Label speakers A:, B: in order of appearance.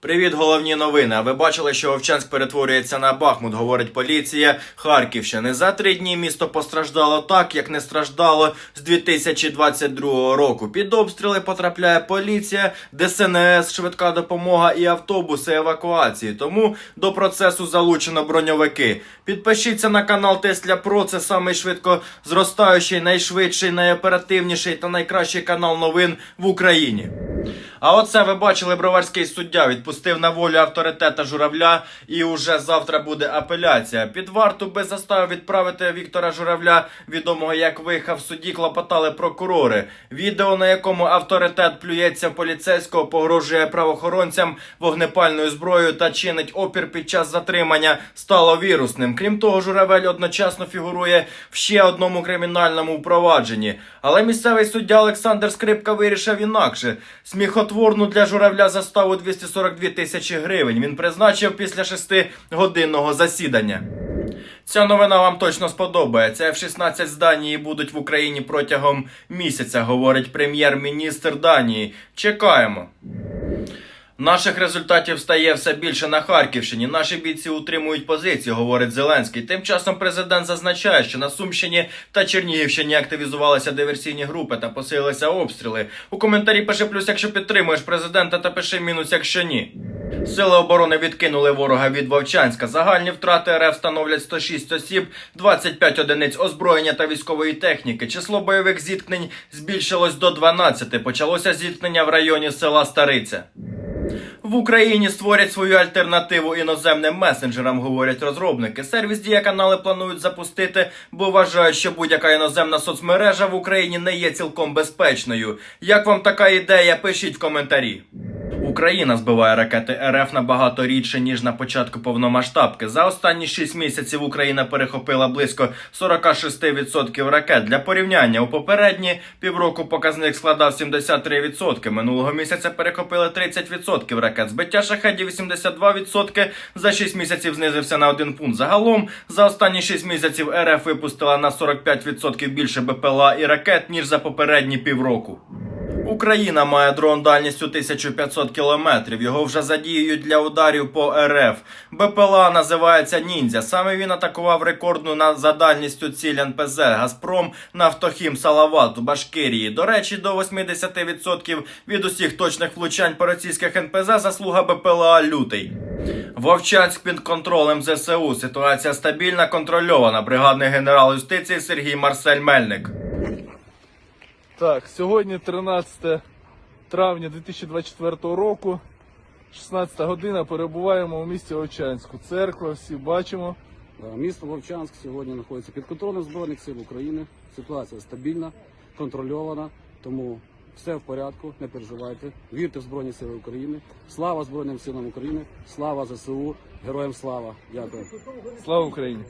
A: Привіт, головні новини. А ви бачили, що Овчанськ перетворюється на Бахмут, говорить поліція Харківщини. За три дні місто постраждало так, як не страждало з 2022 року. Під обстріли потрапляє поліція, ДСНС, швидка допомога і автобуси евакуації. Тому до процесу залучено броньовики. Підпишіться на канал Тесля Про. Це самий швидко зростаючий, найшвидший, найоперативніший та найкращий канал новин в Україні. А оце ви бачили, броварський суддя відпустив на волю авторитета журавля, і уже завтра буде апеляція. Під варту без застави відправити Віктора Журавля, відомого як виха в суді, клопотали прокурори. Відео, на якому авторитет плюється в поліцейського, погрожує правоохоронцям вогнепальною зброєю та чинить опір під час затримання, стало вірусним. Крім того, журавель одночасно фігурує в ще одному кримінальному впровадженні. Але місцевий суддя Олександр Скрипка вирішив інакше. Сміхотворну для журавля заставу 242 тисячі гривень. Він призначив після шестигодинного засідання. Ця новина вам точно сподобається. F-16 з Данії будуть в Україні протягом місяця, говорить прем'єр-міністр Данії. Чекаємо. Наших результатів стає все більше на Харківщині. Наші бійці утримують позиції, говорить Зеленський. Тим часом президент зазначає, що на Сумщині та Чернігівщині активізувалися диверсійні групи та посилилися обстріли. У коментарі пиши плюс, якщо підтримуєш президента, та пиши мінус, якщо ні. Сили оборони відкинули ворога від Вовчанська. Загальні втрати РФ становлять 106 осіб, 25 одиниць озброєння та військової техніки. Число бойових зіткнень збільшилось до 12. Почалося зіткнення в районі села Стариця. В Україні створять свою альтернативу іноземним месенджерам, говорять розробники. Сервіс дія канали планують запустити, бо вважають, що будь-яка іноземна соцмережа в Україні не є цілком безпечною. Як вам така ідея? Пишіть в коментарі. Україна збиває ракети РФ набагато рідше ніж на початку повномасштабки. За останні 6 місяців Україна перехопила близько 46% ракет. Для порівняння у попередні півроку показник складав 73%. Минулого місяця перехопили 30% ракет. Збиття шахедів 82%. За 6 місяців знизився на 1 пункт. Загалом за останні 6 місяців РФ випустила на 45% більше БПЛА і ракет ніж за попередні півроку. Україна має дрон дальністю 1500 кілометрів. Його вже задіюють для ударів по РФ. БПЛА називається Ніндзя. Саме він атакував рекордну на за дальністю ціль НПЗ Газпром Нафтохім Салават у Башкирії. До речі, до 80% від усіх точних влучань по російських НПЗ заслуга БПЛА Лютий. Вовчанськ під контролем ЗСУ. Ситуація стабільна, контрольована. Бригадний генерал юстиції Сергій Марсель Мельник.
B: Так, сьогодні 13 травня 2024 року, 16 година, перебуваємо у місті Овчанську. Церква, всі бачимо.
C: Е, Місто Вовчанськ сьогодні знаходиться під контролем Збройних сил України. Ситуація стабільна, контрольована, тому все в порядку, не переживайте. Вірте в Збройні Сили України. Слава Збройним силам України, слава ЗСУ, героям слава. Дякую.
B: Слава Україні!